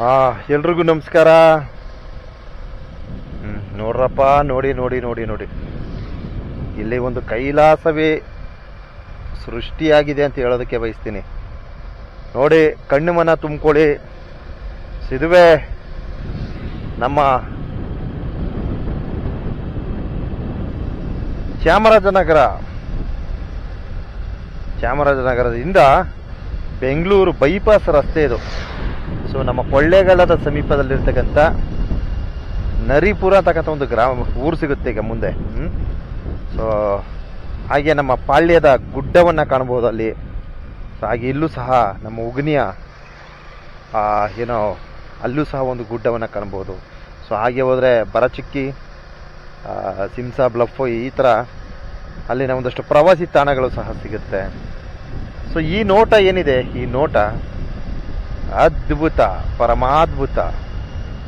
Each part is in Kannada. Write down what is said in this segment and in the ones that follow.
ಆ, ಎಲ್ರಿಗೂ ನಮಸ್ಕಾರ. ನೋಡ್ರಪ್ಪ, ನೋಡಿ ನೋಡಿ ನೋಡಿ ನೋಡಿ. ಇಲ್ಲಿ ಒಂದು ಕೈಲಾಸವೇ ಸೃಷ್ಟಿಯಾಗಿದೆ ಅಂತ ಹೇಳೋದಕ್ಕೆ ಬಯಸ್ತೀನಿ. ನೋಡಿ, ಕಣ್ಣು ಮನ ತುಂಬಿಕೊಳ್ಳಿ. ಸಿದುವೆ, ನಮ್ಮ ಚಾಮರಾಜನಗರ. ಚಾಮರಾಜನಗರದಿಂದ ಬೆಂಗಳೂರು ಬೈಪಾಸ್ ರಸ್ತೆ ಇದು. ಸೊ, ನಮ್ಮ ಕೊಳ್ಳೇಗಾಲದ ಸಮೀಪದಲ್ಲಿರ್ತಕ್ಕಂಥ ನರಿಪುರ ಅಂತಕ್ಕಂಥ ಒಂದು ಗ್ರಾಮ, ಊರು ಸಿಗುತ್ತೆ ಈಗ ಮುಂದೆ. ಸೊ, ಹಾಗೆ ನಮ್ಮ ಪಾಳ್ಯದ ಗುಡ್ಡವನ್ನು ಕಾಣ್ಬೋದು ಅಲ್ಲಿ. ಹಾಗೆ ಇಲ್ಲೂ ಸಹ ನಮ್ಮ ಉಗ್ನಿಯ ಏನೋ, ಅಲ್ಲೂ ಸಹ ಒಂದು ಗುಡ್ಡವನ್ನು ಕಾಣ್ಬೋದು ಸೊ, ಹಾಗೆ ಹೋದರೆ ಬರಚಿಕ್ಕಿ ಸಿಂಸಾ, ಬ್ಲಫ್ ಈ ಥರ ಅಲ್ಲಿನ ಒಂದಷ್ಟು ಪ್ರವಾಸಿ ತಾಣಗಳು ಸಹ ಸಿಗುತ್ತೆ. ಸೊ, ಈ ನೋಟ ಏನಿದೆ? ಈ ನೋಟ ಅದ್ಭುತ, ಪರಮಾದ್ಭುತ.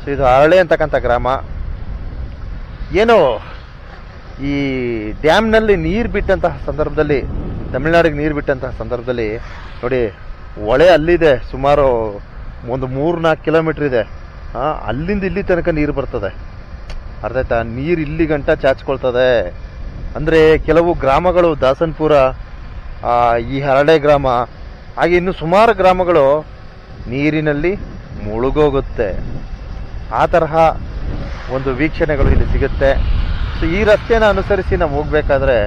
ಸೊ, ಇದು ಅರಳೆ ಅಂತಕ್ಕಂಥ ಗ್ರಾಮ. ಏನೋ, ಈ ಡ್ಯಾಮ್ನಲ್ಲಿ ನೀರು ಬಿಟ್ಟಂತಹ ಸಂದರ್ಭದಲ್ಲಿ, ತಮಿಳ್ನಾಡಿಗೆ ನೀರು ಬಿಟ್ಟಂತಹ ಸಂದರ್ಭದಲ್ಲಿ, ನೋಡಿ, ಹೊಳೆ ಅಲ್ಲಿದೆ, ಸುಮಾರು ಒಂದು ಮೂರು ನಾಲ್ಕು ಕಿಲೋಮೀಟ್ರ್ ಇದೆ. ಅಲ್ಲಿಂದ ಇಲ್ಲಿ ತನಕ ನೀರು ಬರ್ತದೆ. ಅರ್ಧ ಆಯ್ತಾ? ನೀರು ಇಲ್ಲಿ ಗಂಟ ಚಾಚ್ಕೊಳ್ತದೆ. ಅಂದರೆ, ಕೆಲವು ಗ್ರಾಮಗಳು, ದಾಸನ್ಪುರ ಈ ಹರಳೆ ಗ್ರಾಮ, ಹಾಗೆ ಇನ್ನು ಸುಮಾರು ಗ್ರಾಮಗಳು ನೀರಿನಲ್ಲಿ ಮುಳುಗೋಗುತ್ತೆ. ಆ ತರಹ ಒಂದು ವೀಕ್ಷಣೆಗಳು ಇಲ್ಲಿ ಸಿಗುತ್ತೆ. ಸೊ ಈ ರಸ್ತೆನ ಅನುಸರಿಸಿ ನಾವು ಹೋಗ್ಬೇಕಾದ್ರೆ,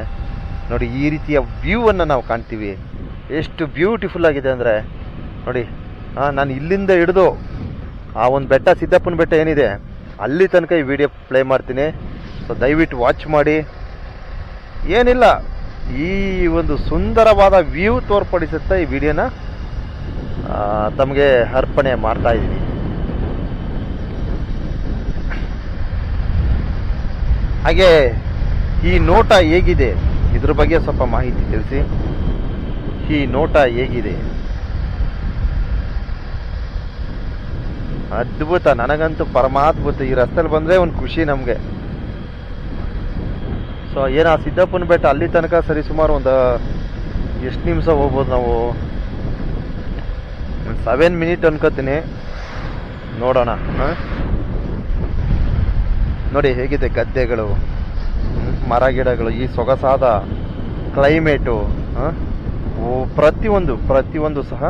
ನೋಡಿ, ಈ ರೀತಿಯ ವ್ಯೂವನ್ನು ನಾವು ಕಾಣ್ತೀವಿ. ಎಷ್ಟು ಬ್ಯೂಟಿಫುಲ್ ಆಗಿದೆ ಅಂದರೆ, ನೋಡಿ ನಾನು ಇಲ್ಲಿಂದ ಹಿಡಿದು ಆ ಒಂದು ಬೆಟ್ಟ, ಸಿದ್ದಪ್ಪನ ಬೆಟ್ಟ ಏನಿದೆ, ಅಲ್ಲಿ ತನಕ ಈ ವಿಡಿಯೋ ಪ್ಲೇ ಮಾಡ್ತೀನಿ. ಸೊ ದಯವಿಟ್ಟು ವಾಚ್ ಮಾಡಿ. ಏನಿಲ್ಲ, ಈ ಒಂದು ಸುಂದರವಾದ ವ್ಯೂ ತೋರ್ಪಡಿಸುತ್ತೆ ಈ ವಿಡಿಯೋನ ತಮಗೆ ಅರ್ಪಣೆ ಮಾಡ್ತಾ ಇದ್ದೀನಿ. ಹಾಗೆ ಈ ನೋಟ ಹೇಗಿದೆ? ಇದ್ರ ಬಗ್ಗೆ ಸ್ವಲ್ಪ ಮಾಹಿತಿ ತಿಳಿಸಿ. ಈ ನೋಟ ಹೇಗಿದೆ? ಅದ್ಭುತ, ನನಗಂತೂ ಪರಮಾದ್ಭುತ. ಈ ರಸ್ತೆಲಿ ಬಂದ್ರೆ ಒಂದು ಖುಷಿ ನಮಗೆ. ಸೊ ಏನ ಆ ಸಿದ್ದಪ್ಪನ ಬೆಟ್ಟ ಅಲ್ಲಿ ತನಕ ಸರಿ ಸುಮಾರು ಒಂದು ಎಷ್ಟು ನಿಮಿಷ ಹೋಗ್ಬೋದು ನಾವು? ಸೆವೆನ್ ಮಿನಿಟ್ ಅನ್ಕೋತೀನಿ. ನೋಡೋಣ? ನೋಡಿ ಹೇಗಿದೆ ಗದ್ದೆಗಳು ಮರ ಗಿಡಗಳು ಈ ಸೊಗಸಾದ ಕ್ಲೈಮೇಟು ಪ್ರತಿಯೊಂದು ಪ್ರತಿಯೊಂದು ಸಹ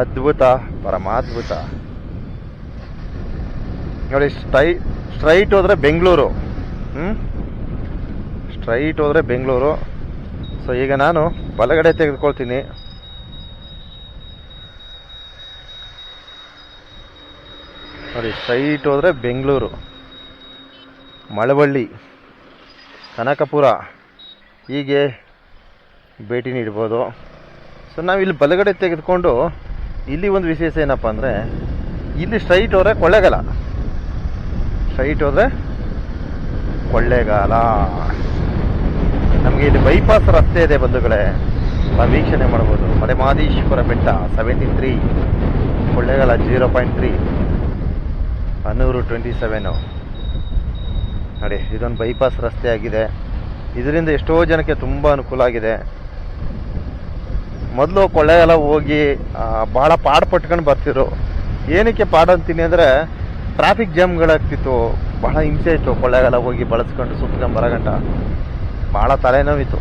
ಅದ್ಭುತ ಪರಮಾದ್ಭುತ. ನೋಡಿ ಸ್ಟ್ರೈ ಸ್ಟ್ರೈಟ್ ಹೋದ್ರೆ ಬೆಂಗಳೂರು ಸ್ಟ್ರೈಟ್ ಹೋದ್ರೆ ಬೆಂಗಳೂರು. ಸೊ ಈಗ ನಾನು ಬಲಗಡೆ ತೆಗೆದುಕೊಳ್ತೀನಿ. ನೋಡಿ ಸ್ಟ್ರೈಟ್ ಹೋದರೆ ಬೆಂಗಳೂರು, ಮಳವಳ್ಳಿ, ಕನಕಪುರ, ಹೀಗೆ ಭೇಟಿ ನೀಡ್ಬೋದು. ಸೊ ನಾವು ಇಲ್ಲಿ ಬಲಗಡೆ ತೆಗೆದುಕೊಂಡು ಇಲ್ಲಿ ಒಂದು ವಿಶೇಷ ಏನಪ್ಪ ಅಂದರೆ, ಇಲ್ಲಿ ಸ್ಟ್ರೈಟ್ ಹೋದರೆ ಕೊಳ್ಳೆಗಾಲ. ಸ್ಟ್ರೈಟ್ ಹೋದರೆ ಕೊಳ್ಳೇಗಾಲ. ನಮಗೆ ಇಲ್ಲಿ ಬೈಪಾಸ್ ರಸ್ತೆ ಇದೆ ಬಂಧುಗಳೇ. ನಾವು ವೀಕ್ಷಣೆ ಮಾಡ್ಬೋದು. Malemadeshwara Betta seventy three Kollegal zero point three Hanur twenty seven. ನೋಡಿ ಇದೊಂದು ಬೈಪಾಸ್ ರಸ್ತೆ ಆಗಿದೆ. ಇದರಿಂದ ಎಷ್ಟೋ ಜನಕ್ಕೆ ತುಂಬ ಅನುಕೂಲ ಆಗಿದೆ. ಮೊದಲು ಕೊಳ್ಳೇಗಾಲ ಹೋಗಿ ಆ, ಭಾಳ ಪಾಡು ಪಟ್ಕೊಂಡು ಬರ್ತಿದ್ರು. ಏನಕ್ಕೆ ಪಾಡು ಅಂತೀನಿ ಅಂದರೆ ಟ್ರಾಫಿಕ್ ಜಾಮ್ಗಳಾಗ್ತಿತ್ತು ಬಹಳ ಹಿಂಸೆ ಇತ್ತು ಕೊಳ್ಳೇಗಾಲ ಹೋಗಿ ಬಳಸ್ಕೊಂಡು ಸುತ್ಕೊಂಡು ಬರಗಂಟ ಭಾಳ ತಲೆನೋವಿತ್ತು.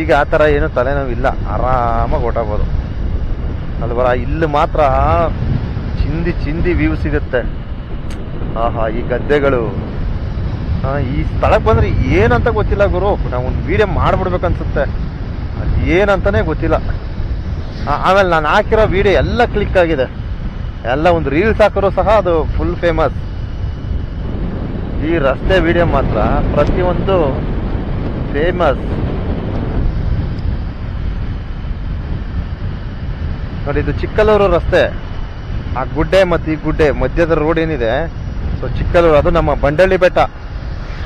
ಈಗ ಆ ಥರ ಏನು ತಲೆನೋವಿಲ್ಲ. ಆರಾಮಾಗಿ ಹೊಟ್ಟೋಗ್ಬೋದು ಅಲ್ವರ ಇಲ್ಲಿ ಮಾತ್ರ ಚಿಂದಿ ಚಿಂದಿ ವ್ಯೂ ಸಿಗುತ್ತೆ. ಆಹಾ, ಈ ಗದ್ದೆಗಳು. ಈ ಸ್ಥಳಕ್ಕೆ ಬಂದ್ರೆ ಏನಂತ ಗೊತ್ತಿಲ್ಲ ಗುರು. ನಾವು ಒಂದು ವಿಡಿಯೋ ಮಾಡ್ಬಿಡ್ಬೇಕು ಅನ್ಸುತ್ತೆ. ಅದು ಏನಂತಾನೆ ಗೊತ್ತಿಲ್ಲ. ಆಮೇಲೆ ನಾನು ಹಾಕಿರೋ ವಿಡಿಯೋ ಎಲ್ಲ ಕ್ಲಿಕ್ ಆಗಿದೆ. ಎಲ್ಲ ಒಂದು ರೀಲ್ಸ್ ಹಾಕಿರೋ ಸಹ ಅದು ಫುಲ್ ಫೇಮಸ್ ಈ ರಸ್ತೆ ವಿಡಿಯೋ ಮಾತ್ರ ಪ್ರತಿಯೊಂದು ಫೇಮಸ್ ನೋಡಿ, ಇದು ಚಿಕ್ಕಲೂರು ರಸ್ತೆ. ಆ ಗುಡ್ಡೆ ಮತ್ತು ಈ ಗುಡ್ಡೆ ಮಧ್ಯದ ರೋಡ್ ಏನಿದೆ ಸೊ ಚಿಕ್ಕಲೂರು ಅದು ನಮ್ಮ ಬಂಡಳ್ಳಿ ಬೆಟ್ಟ.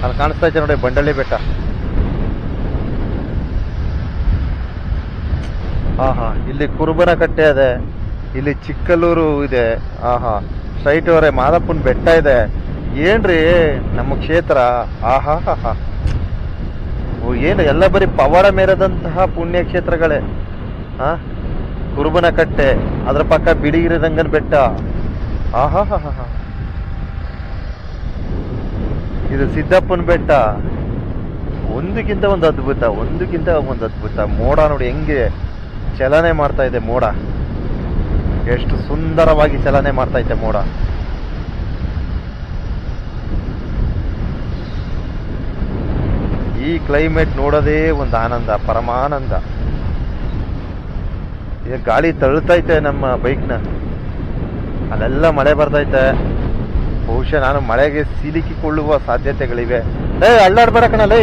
ಅಲ್ಲಿ ಕಾಣಿಸ್ತಾ ಇದೆ ನೋಡಿ ಬಂಡಳ್ಳಿ ಬೆಟ್ಟ. ಆಹಾ, ಇಲ್ಲಿ ಕುರುಬರ ಕಟ್ಟೆ ಇದೆ, ಇಲ್ಲಿ ಚಿಕ್ಕಲೂರು ಇದೆ, ಆಹಾ ಸ್ಟ್ರೈಟ್ ಅವರೇ ಮಾದಪ್ಪನ ಬೆಟ್ಟ ಇದೆ. ಏನ್ರಿ ನಮ್ಮ ಕ್ಷೇತ್ರ? ಆಹಾ ಹಾ ಓ, ಏನು ಎಲ್ಲ ಬರೀ ಪವಾಡ ಮೇರೆದಂತಹ ಪುಣ್ಯ ಕ್ಷೇತ್ರಗಳೇ ಹಾ ಕುರುಬನ ಕಟ್ಟೆ ಅದರ ಪಕ್ಕ ಬಿಡಿ ರಂಗನ ಬೆಟ್ಟ. ಆಹಾ ಇದು ಸಿದ್ದಪ್ಪನ ಬೆಟ್ಟ. ಒಂದಕ್ಕಿಂತ ಒಂದು ಅದ್ಭುತ, ಒಂದಕ್ಕಿಂತ ಒಂದು ಅದ್ಭುತ. ಮೋಡ ನೋಡಿ ಹೆಂಗೆ ಚಲನೆ ಮಾಡ್ತಾ ಇದೆ ಮೋಡ. ಎಷ್ಟು ಸುಂದರವಾಗಿ ಚಲನೆ ಮಾಡ್ತಾ ಇದೆ ಮೋಡ. ಈ ಕ್ಲೈಮೇಟ್ ನೋಡೋದೇ ಒಂದು ಆನಂದ, ಪರಮಾನಂದ. ಈಗ ಗಾಳಿ ತಳ್ತೈತೆ ನಮ್ಮ ಬೈಕ್ನ. ಅಲ್ಲೆಲ್ಲ ಮಳೆ ಬರ್ತೈತೆ. ಬಹುಶಃ ನಾನು ಮಳೆಗೆ ಸಿಲುಕಿಕೊಳ್ಳುವ ಸಾಧ್ಯತೆಗಳಿವೆ. ಏ ಅಳ್ಳಾಡ್ಬೇಡ ಕಣಲೇ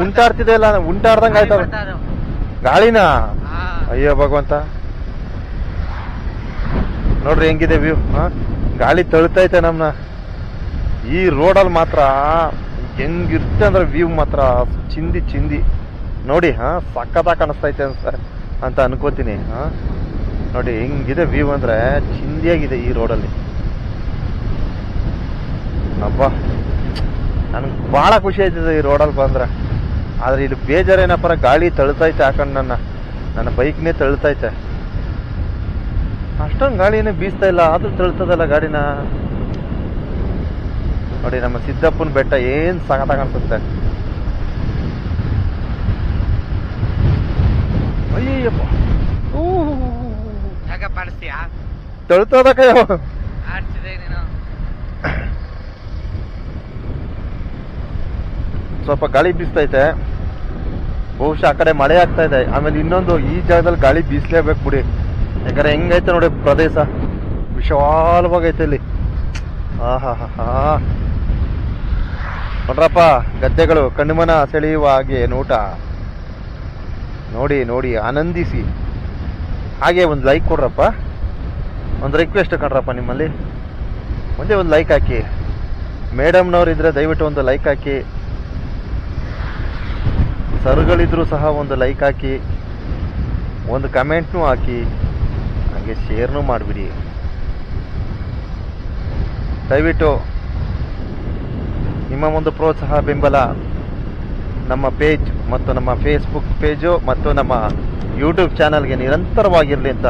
ಉಂಟಾಡ್ತಿದೆ ಇಲ್ಲ? ಉಂಟಾಡ್ದಂಗ ಆಯ್ತಾರ ಗಾಳಿನ? ಅಯ್ಯೋ ಭಗವಂತ. ನೋಡ್ರಿ ಹೆಂಗಿದೆ ವ್ಯೂ. ಹಾ? ಗಾಳಿ ತಳ್ತೈತೆ ನಮ್ನ. ಈ ರೋಡಲ್ಲಿ ಮಾತ್ರ ಹೆಂಗಿರುತ್ತೆ ಅಂದ್ರೆ ವ್ಯೂ ಮಾತ್ರ. ಚಿಂದಿ ಚಿಂದಿ. ನೋಡಿ, ಹಾ, ಸಖತ್ತಾಗಿ ಕಾಣಿಸ್ತೈತೆ ಅಂತ ಅಂತ ಅನ್ಕೋತೀನಿ, ಹಾ. ನೋಡಿ, ಹೆಂಗಿದೆ ವ್ಯೂ ಅಂದ್ರೆ ಚಿಂದಿಯಾಗಿದೆ ಈ ರೋಡಲ್ಲಿ ಅಬ್ಬಾ, ನನಗೆ ಭಾಳ ಖುಷಿ ಆಯ್ತದೆ ಈ ರೋಡಲ್ಲಿ ಬಂದ್ರೆ. ಆದ್ರೆ ಇಲ್ಲಿ ಬೇಜಾರೇನಪ್ಪ ಗಾಳಿ ತಳ್ತೈತೆ ಹಾಕೊಂಡು ನನ್ನ ನನ್ನ ಬೈಕ್ನೇ ತಳ್ತೈತೆ. ಅಷ್ಟೊಂದು ಗಾಳಿನೇ ಬೀಸ್ತಾ ಇಲ್ಲ, ಆದ್ರೂ ತಳ್ತದಲ್ಲ ಗಾಡಿನ. ನೋಡಿ, ನಮ್ಮ ಸಿದ್ದಪ್ಪನ ಬೆಟ್ಟ ಏನು ಸಖತ್ತಾಗಿ ಕಾಣಿಸುತ್ತೆ. ಅಯ್ಯಪ್ಪ ಯಾಕ ಪಾಡಿಸ್ತೀಯಾ? ತೊಳ್ತೋದಕ್ಕ. ಆಡ್ಸಿದೆ ನೀನು. ಸ್ವಲ್ಪ ಗಾಳಿ ಬೀಸ್ತೈತೆ. ಬಹುಶಃ ಆ ಕಡೆ ಮಳೆ ಆಗ್ತಾ ಇದೆ. ಆಮೇಲೆ ಇನ್ನೊಂದು ಈ ಜಾಗದಲ್ಲಿ ಗಾಳಿ ಬೀಸ್ಲೇಬೇಕು ಬಿಡಿ. ಯಾಕಂದ್ರೆ ಹೆಂಗೈತೆ ನೋಡಿ ಪ್ರದೇಶ. ವಿಶಾಲವಾಗೈತೆ ಇಲ್ಲಿ. ಆಹಾ ಹಾ ನೋಡ್ರಪ್ಪ ಗದ್ದೆಗಳು ಕಣ್ಮನ ಸೆಳೆಯುವ ಹಾಗೆ ನೋಟ. ನೋಡಿ ನೋಡಿ, ಆನಂದಿಸಿ. ಹಾಗೆ ಒಂದು ಲೈಕ್ ಕೊಡ್ರಪ್ಪ. ಒಂದು ರಿಕ್ವೆಸ್ಟ್ ಕಣ್ರಪ್ಪ ನಿಮ್ಮಲ್ಲಿ. ಒಂದೇ ಒಂದು ಲೈಕ್ ಹಾಕಿ. ಮೇಡಮ್ನವ್ರು ಇದ್ರೆ ದಯವಿಟ್ಟು ಒಂದು ಲೈಕ್ ಹಾಕಿ. ಸರ್ಗಳಿದ್ರು ಸಹ ಒಂದು ಲೈಕ್ ಹಾಕಿ. ಒಂದು ಕಮೆಂಟ್ನೂ ಹಾಕಿ. ಹಾಗೆ ಶೇರ್ನೂ ಮಾಡಿಬಿಡಿ. ದಯವಿಟ್ಟು ನಿಮ್ಮ ಒಂದು ಪ್ರೋತ್ಸಾಹ, ಬೆಂಬಲ. ನಮ್ಮ ಪೇಜ್ ಮತ್ತು ನಮ್ಮ ಫೇಸ್ಬುಕ್ ಪೇಜು ಮತ್ತು ನಮ್ಮ ಯೂಟ್ಯೂಬ್ ಚಾನಲ್ಗೆ ನಿರಂತರವಾಗಿರಲಿ ಅಂತ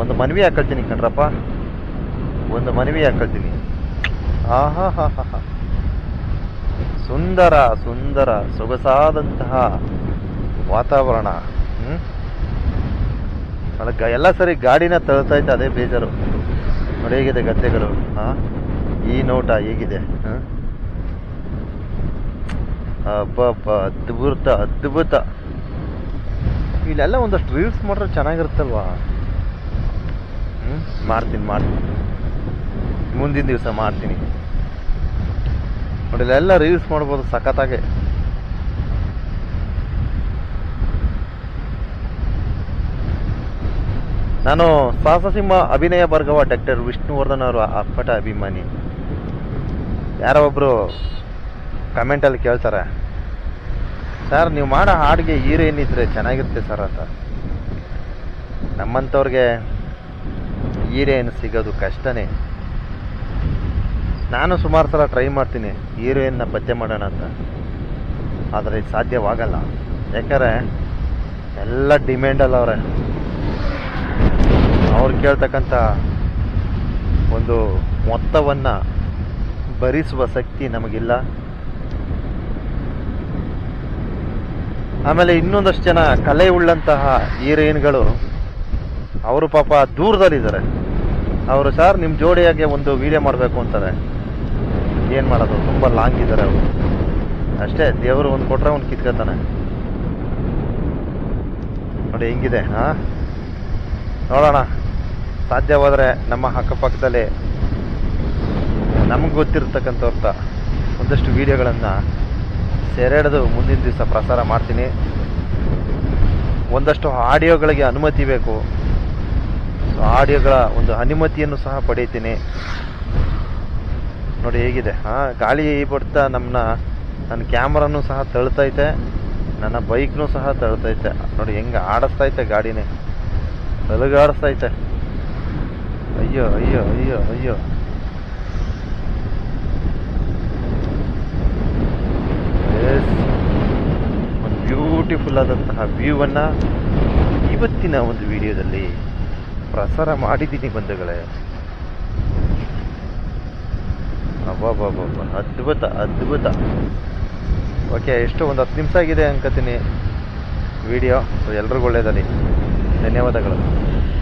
ಒಂದು ಮನವಿ ಹಾಕೊಳ್ತೀನಿ ಕಣ್ರಪ್ಪ. ಒಂದು ಮನವಿ ಹಾಕೊಳ್ತೀನಿ. ಆಹಾ ಹಾ ಸುಂದರ ಸುಂದರ, ಸೊಗಸಾದಂತಹ ವಾತಾವರಣ. ಹ್ಞೂ ಅದಕ್ಕೆ ಎಲ್ಲ ಸರಿ ಗಾಡಿನ ತಳ್ತಾ ಇತ್ತು ಅದೇ ಬೇಜಾರು. ನೋಡಿ ಹೇಗಿದೆ ಗದ್ದೆಗಳು. ಹಾಂ ಈ ನೋಟ ಹೇಗಿದೆ? ಹ? ಅಬ್ಬಬ್ಬ, ಅದ್ಭುತ ಅದ್ಭುತ. ಇಲ್ಲೆಲ್ಲ ಒಂದಷ್ಟು ರೀಲ್ಸ್ ಮಾಡ್ರೆ ಚೆನ್ನಾಗಿರುತ್ತಲ್ವಾ? ಹ್ಮ್, ಮಾಡ್ತೀನಿ ಮಾಡ್ತೀನಿ. ಮುಂದಿನ ದಿವಸ ಮಾಡ್ತೀನಿ. ನೋಡಿ ಇಲ್ಲೆಲ್ಲ ರೀಲ್ಸ್ ಮಾಡ್ಬೋದು ಸಖತ್ತಾಗೆ. ನಾನು ಸಾಹಸಸಿಂಹ ಅಭಿನಯ ಬರ್ಗವ ಡಾಕ್ಟರ್ ವಿಷ್ಣುವರ್ಧನ್ ಅವರ ಅಪ್ಪಟ ಅಭಿಮಾನಿ. ಯಾರೋ ಒಬ್ರು ಕಮೆಂಟಲ್ಲಿ ಕೇಳ್ತಾರೆ. ಸರ್ ನೀವು ಮಾಡೋ ಹಾಡಿಗೆ ಇದ್ರೆ ಚೆನ್ನಾಗಿರುತ್ತೆ ಸರ್ ಅಂತ. ನಮ್ಮಂಥವ್ರಿಗೆ ಹೀರೋಯಿನ್ ಸಿಗೋದು ಕಷ್ಟನೇ. ನಾನು ಸುಮಾರು ಸಲ ಟ್ರೈ ಮಾಡ್ತೀನಿ ಹೀರೋಯಿನ್ನ ಪತ್ತೆ ಮಾಡೋಣ ಅಂತ. ಆದರೆ ಇದು ಸಾಧ್ಯವಾಗಲ್ಲ. ಯಾಕಂದರೆ ಎಲ್ಲ ಡಿಮ್ಯಾಂಡಲ್ಲ ಅವರೇ. ಅವ್ರು ಕೇಳ್ತಕ್ಕಂಥ ಒಂದು ಮೊತ್ತವನ್ನು ಭರಿಸುವ ಶಕ್ತಿ ನಮಗಿಲ್ಲ. ಆಮೇಲೆ ಇನ್ನೊಂದಷ್ಟು ಜನ ಕಲೆ ಉಳ್ಳಂತಹ ಹೀರೋಯಿನ್ಗಳು, ಅವರು ಪಾಪ ದೂರದಲ್ಲಿದ್ದಾರೆ. ಅವರು, ಸರ್ ನಿಮ್ಮ ಜೋಡಿಯಾಗೆ ಒಂದು ವಿಡಿಯೋ ಮಾಡಬೇಕು ಅಂತಾರೆ. ಏನು ಮಾಡೋದು? ತುಂಬ ಲಾಂಗ್ ಇದ್ದಾರೆ ಅವರು. ಅಷ್ಟೇ, ದೇವರು ಒಂದು ಕೊಟ್ಟರೆ ಒಂದು ಕಿತ್ಕೊತಾನೆ. ನೋಡಿ, ಹೆಂಗಿದೆ, ಹಾಂ? ನೋಡೋಣ. ಸಾಧ್ಯವಾದರೆ ನಮ್ಮ ಅಕ್ಕಪಕ್ಕದಲ್ಲಿ ನಮಗೆ ಗೊತ್ತಿರತಕ್ಕಂಥವ್ರ ಒಂದಷ್ಟು ವಿಡಿಯೋಗಳನ್ನು ಸೆರೆಹಿಡಿದು ಮುಂದಿನ ದಿವಸ ಪ್ರಸಾರ ಮಾಡ್ತೀನಿ. ಒಂದಷ್ಟು ಆಡಿಯೋಗಳಿಗೆ ಅನುಮತಿ ಬೇಕು. ಸೊ ಆಡಿಯೋಗಳ ಒಂದು ಅನುಮತಿಯನ್ನು ಸಹ ಪಡೀತೀನಿ ನೋಡಿ ಹೇಗಿದೆ. ಹಾಂ, ಗಾಳಿ ಬರ್ತಾ ನಮ್ಮನ್ನ ನನ್ನ ಕ್ಯಾಮ್ರಾನು ಸಹ ತಳ್ತೈತೆ. ನನ್ನ ಬೈಕ್ನು ಸಹ ತಳ್ತೈತೆ. ನೋಡಿ ಹೆಂಗೆ ಆಡಿಸ್ತೈತೆ ಗಾಡಿನೇ. ತಲುಗಾಡಿಸ್ತೈತೆ. ಅಯ್ಯೋ ಅಯ್ಯೋ ಅಯ್ಯೋ ಅಯ್ಯೋ. ಒಂದು ಬ್ಯೂಟಿಫುಲ್ ಆದಂತಹ ವ್ಯೂವನ್ನು ಇವತ್ತಿನ ಒಂದು ವಿಡಿಯೋದಲ್ಲಿ ಪ್ರಸಾರ ಮಾಡಿದ್ದೀನಿ ಬಂಧುಗಳೇ. ಅಬ್ಬಬ್ಬಬ್ಬ ಅದ್ಭುತ ಅದ್ಭುತ. ಓಕೆ ಎಷ್ಟು ಒಂದು ಹತ್ತು ನಿಮಿಷ ಆಗಿದೆ ಅನ್ಕೋತೀನಿ. ವಿಡಿಯೋ ಸೊ ಎಲ್ರಿಗೂ ಒಳ್ಳೆಯದಲ್ಲಿ ಧನ್ಯವಾದಗಳು.